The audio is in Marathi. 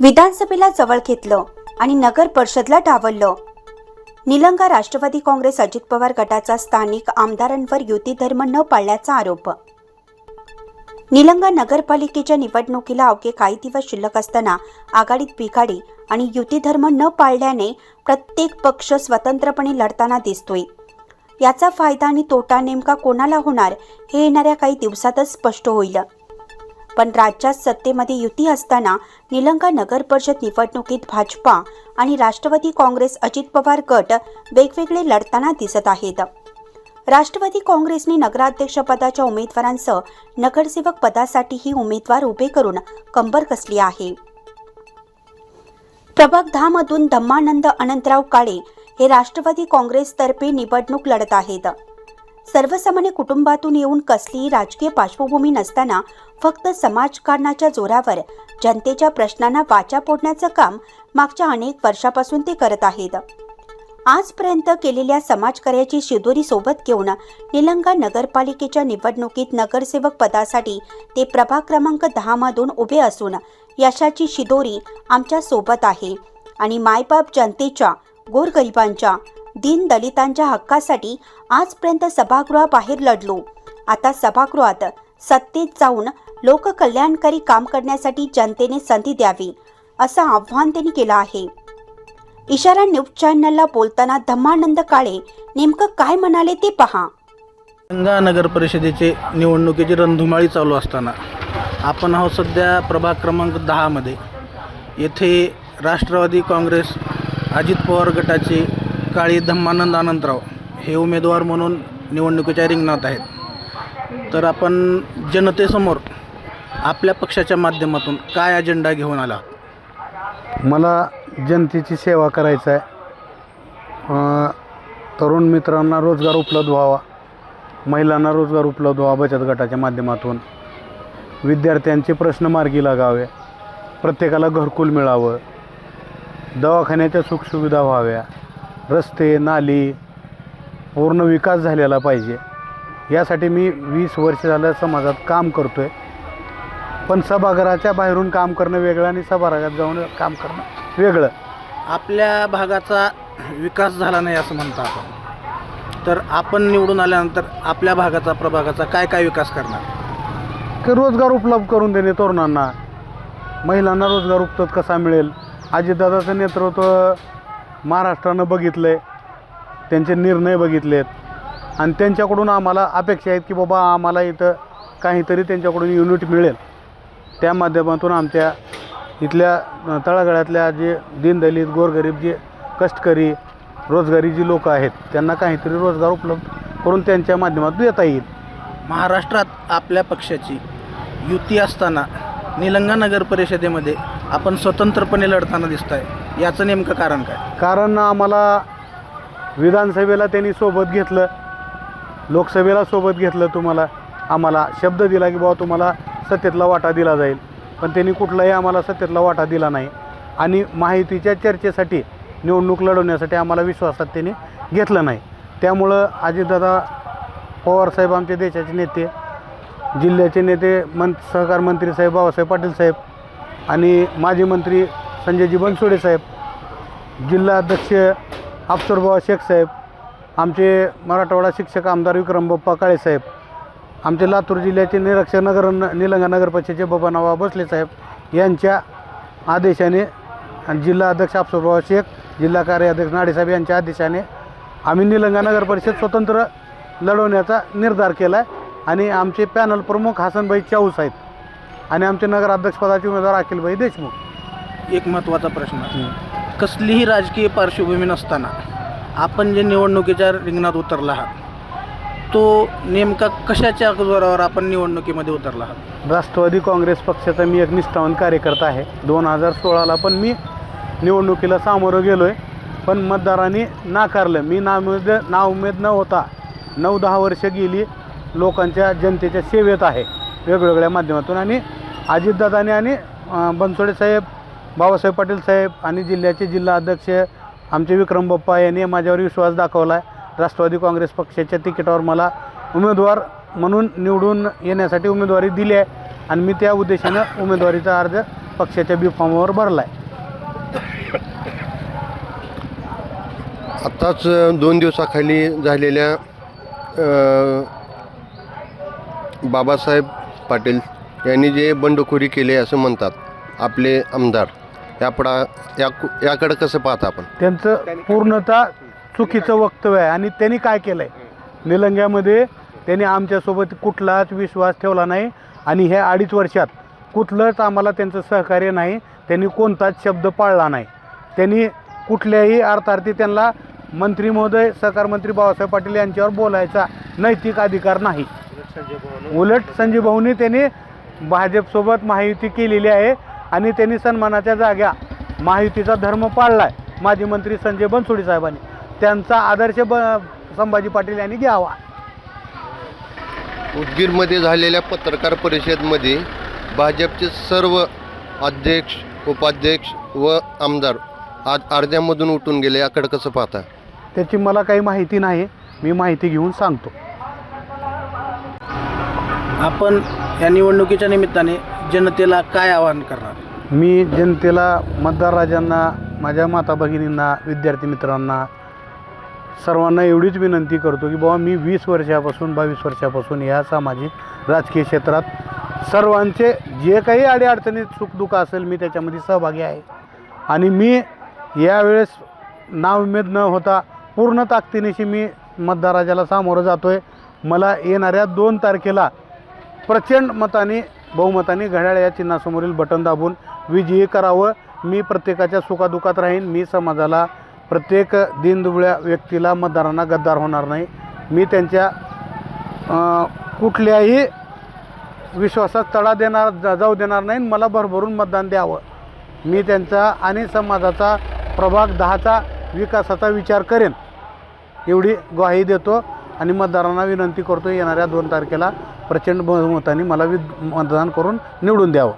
विधानसभेला जवळ घेतलं आणि नगर परिषदला डावललं. निलंगा राष्ट्रवादी काँग्रेस अजित पवार गटाचा स्थानिक आमदारांवर युती धर्म न पाळल्याचा आरोप. निलंगा नगरपालिकेच्या निवडणुकीला अवघे काही दिवस शिल्लक असताना आघाडीत बिघाडी आणि युती धर्म न पाळल्याने प्रत्येक पक्ष स्वतंत्रपणे लढताना दिसतोय. याचा फायदा आणि तोटा नेमका कोणाला होणार हे येणाऱ्या काही दिवसातच स्पष्ट होईल. पण राज्यात सत्तेमध्ये युती असताना निलंगा नगर परिषद निवडणुकीत भाजपा आणि राष्ट्रवादी काँग्रेस अजित पवार गट वेगवेगळे लढताना दिसत आहेत. राष्ट्रवादी काँग्रेसने नगराध्यक्षपदाच्या उमेदवारांसह नगरसेवक पदासाठीही उमेदवार उभे करून कंबर कसली आहे. प्रभाग धम्मानंद अनंतराव काळे हे राष्ट्रवादी काँग्रेसतर्फे निवडणूक लढत आहेत. सर्वसामान्य कुटुंबातून येऊन कसलीही राजकीय पार्श्वभूमी नसताना फक्त समाजकारणाच्या जोरावर जनतेच्या प्रश्नांना वाचा फोडण्याचं काम मागच्या अनेक वर्षापासून ते करत आहेत. आजपर्यंत केलेल्या समाजकार्याची शिदोरी सोबत घेऊन निलंगा नगरपालिकेच्या निवडणुकीत नगरसेवक पदासाठी ते प्रभाग क्रमांक दहा मधून उभे असून यशाची शिदोरी आमच्यासोबत आहे आणि मायबाप जनतेच्या गोरगरिबांच्या दीन दलितांच्या हक्कासाठी आजपर्यंत सभागृहाबाहेर लढलो. आता सभागृहात सत्तेत जाऊन लोककल्याणकारी काम करण्यासाठी जनतेने संधी द्यावी असं आव्हान त्यांनी केलं आहे. इशारा न्यूज चॅनलला बोलताना धम्मानंद काळे नेमकं काय म्हणाले ते पहा. गंगा नगर परिषदेचे निवडणुकीची रणधुमाळी चालू असताना आपण आहोत सध्या प्रभाग क्रमांक दहामध्ये. येथे राष्ट्रवादी काँग्रेस अजित पवार गटाचे काळी धम्मानंद आनंदराव हे उमेदवार म्हणून निवडणुकीच्या रिंगणात आहेत. तर आपण जनतेसमोर आपल्या पक्षाच्या माध्यमातून काय अजेंडा घेऊन आला? मला जनतेची सेवा करायचं आहे तरुण मित्रांना रोजगार उपलब्ध व्हावा महिलांना रोजगार उपलब्ध व्हावा बचत गटाच्या माध्यमातून. विद्यार्थ्यांचे प्रश्न मार्गी लागावे प्रत्येकाला घरकुल मिळावं दवाखान्याच्या सुखसुविधा व्हाव्या. रस्ते नाली पूर्ण विकास झालेला पाहिजे. यासाठी मी वीस वर्ष झालं समाजात काम करतो आहे पण सभागृहाच्या बाहेरून काम करणं वेगळं आणि सभागृहात जाऊन काम करणं वेगळं. आपल्या भागाचा विकास झाला नाही असं म्हणता आपण. तर आपण निवडून आल्यानंतर आपल्या भागाचा प्रभागाचा काय काय विकास करणार? की रोजगार उपलब्ध करून देणे तरुणांना. महिलांना रोजगार उपलब्ध कसा मिळेल? अजितदादाचं नेतृत्व महाराष्ट्रानं बघितलं आहे त्यांचे निर्णय बघितलेत. आणि त्यांच्याकडून आम्हाला अपेक्षा आहेत की बाबा आम्हाला इथं काहीतरी त्यांच्याकडून युनिट मिळेल. त्या माध्यमातून आमच्या इथल्या अ, तळागाळातल्या जे दीनदलित गोरगरीब जे कष्टकरी रोजगारी जी लोकं आहेत त्यांना काहीतरी रोजगार उपलब्ध करून त्यांच्या माध्यमातून देता येईल. महाराष्ट्रात आपल्या पक्षाची युती असताना निलंगा नगर परिषदेमध्ये आपण स्वतंत्रपणे लढताना दिसत आहे याचं नेमकं कारण काय? कारण आम्हाला विधानसभेला त्यांनी सोबत घेतलं. लोकसभेला सोबत घेतलं तुम्हाला. आम्हाला शब्द दिला की बाबा तुम्हाला सत्तेतला वाटा दिला जाईल. पण त्यांनी कुठलाही आम्हाला सत्तेतला वाटा दिला नाही. आणि माहितीच्या चर्चेसाठी निवडणूक लढवण्यासाठी आम्हाला विश्वासात त्यांनी घेतलं नाही. त्यामुळं अजितदादा पवारसाहेब आमचे देशाचे नेते जिल्ह्याचे नेते मन सहकार मंत्री साहेब बाबासाहेब पाटील साहेब आणि माजी मंत्री संजयजी बनसोडे साहेब जिल्हा अध्यक्ष अफसरबाबा शेख साहेब आमचे मराठवाडा शिक्षक आमदार विक्रम बाप्पा काळेसाहेब आमचे लातूर जिल्ह्याचे निरक्षर नगर निलंगा नगरपरिषदेचे बबनवा भोसले साहेब यांच्या आदेशाने आणि जिल्हा अध्यक्ष अफसरबाबा शेख जिल्हा कार्याध्यक्ष नाडेसाहेब यांच्या आदेशाने आम्ही निलंगा नगर परिषद स्वतंत्र लढवण्याचा निर्धार केला आहे आणि आमचे पॅनल प्रमुख हसनभाई चाऊस आहेत आणि आमचे नगराध्यक्षपदाचे उमेदवार अखिलभाई देशमुख. एक महत्त्वाचा प्रश्न. कसलीही राजकीय पार्श्वभूमी नसताना आपण जे निवडणुकीच्या रिंगणात उतरला आहात तो नेमका कशाच्या जोरावर आपण निवडणुकीमध्ये उतरला आहात? राष्ट्रवादी काँग्रेस पक्षाचा मी एक निष्ठावान कार्यकर्ता आहे. दोन हजार सोळाला पण मी निवडणुकीला सामोरं गेलो आहे पण मतदारांनी नाकारलं. मी नाउमेद नाउमेद न होता नऊ दहा वर्ष गेली लोकांच्या जनतेच्या सेवेत आहे. वेगवेगळ्या माध्यमातून. आणि अजितदादाने आणि बनसोडे साहेब बाबासाहेब पाटील साहेब आणि जिल्ह्याचे जिल्हा अध्यक्ष आमचे विक्रम बाप्पा यांनी माझ्यावर विश्वास दाखवला आहे राष्ट्रवादी काँग्रेस पक्षाच्या तिकिटावर मला उमेदवार म्हणून निवडून येण्यासाठी उमेदवारी दिली आहे आणि मी त्या उद्देशानं उमेदवारीचा अर्ज पक्षाच्या बी फॉर्मवर भरला आहे आत्ताच दोन दिवसाखाली झालेल्या बाबासाहेब पाटील यांनी जे बंडखोरी केले असं म्हणतात आपले आमदार. यापडा या याकडं कसं पाहता आपण? त्यांचं पूर्णतः चुकीचं वक्तव्य आहे. आणि त्यांनी काय केलं आहे निलंग्यामध्ये त्यांनी आमच्यासोबत कुठलाच विश्वास ठेवला नाही. आणि ह्या अडीच वर्षात कुठलंच आम्हाला त्यांचं सहकार्य नाही. त्यांनी कोणताच शब्द पाळला नाही. त्यांनी कुठल्याही अर्थार्थी त्यांना मंत्री महोदय सहकार मंत्री बाबासाहेब पाटील यांच्यावर बोलायचा नैतिक अधिकार नाही. उलट संजय भाऊनी त्यांनी भाजपसोबत महायुती केलेली आहे. आणि त्यांनी सन्मानाच्या जाग्या महायुतीचा धर्म पाळला आहे माजी मंत्री संजय बनसोडे साहेबांनी. त्यांचा आदर्श ब संभाजी पाटील यांनी घ्यावा. उदगीरमध्ये झालेल्या पत्रकार परिषदेमध्ये भाजपचे सर्व अध्यक्ष उपाध्यक्ष व आमदार आज अर्ध्यामधून उठून गेले. याकडं कसं पाहता? त्याची मला काही माहिती नाही. मी माहिती घेऊन सांगतो. आपण या निवडणुकीच्या निमित्ताने जनतेला काय आवाहन करणार? मी जनतेला मतदार राजांना माझ्या माता भगिनींना विद्यार्थी मित्रांना सर्वांना एवढीच विनंती करतो की बाबा मी वीस वर्षापासून बावीस वर्षापासून या सामाजिक राजकीय क्षेत्रात सर्वांचे जे काही अडीअडचणीत सुखदुःख असेल मी त्याच्यामध्ये सहभागी आहे. आणि मी यावेळेस नाउमेद न होता पूर्ण ताकदीनिशी मी मतदार राजाला सामोरं जातो आहे मला येणाऱ्या दोन तारखेला प्रचंड मताने बहुमताने घड्याळ या चिन्हासमोरील बटन दाबून विजयी करावं. मी प्रत्येकाच्या सुखादुखात राहीन. मी समाजाला प्रत्येक दिनदुबळ्या व्यक्तीला मतदारांना गद्दार होणार नाही. मी त्यांच्या कुठल्याही विश्वासात तडा देणार जा- जाऊ देणार नाही. मला भरभरून मतदान द्यावं. मी त्यांचा आणि समाजाचा प्रभाग दहाचा विकासाचा विचार करेन. एवढी ग्वाही देतो आणि मतदारांना विनंती करतो येणाऱ्या दोन तारखेला प्रचंड बहुमताने मला विद मतदान करून निवडून द्यावं.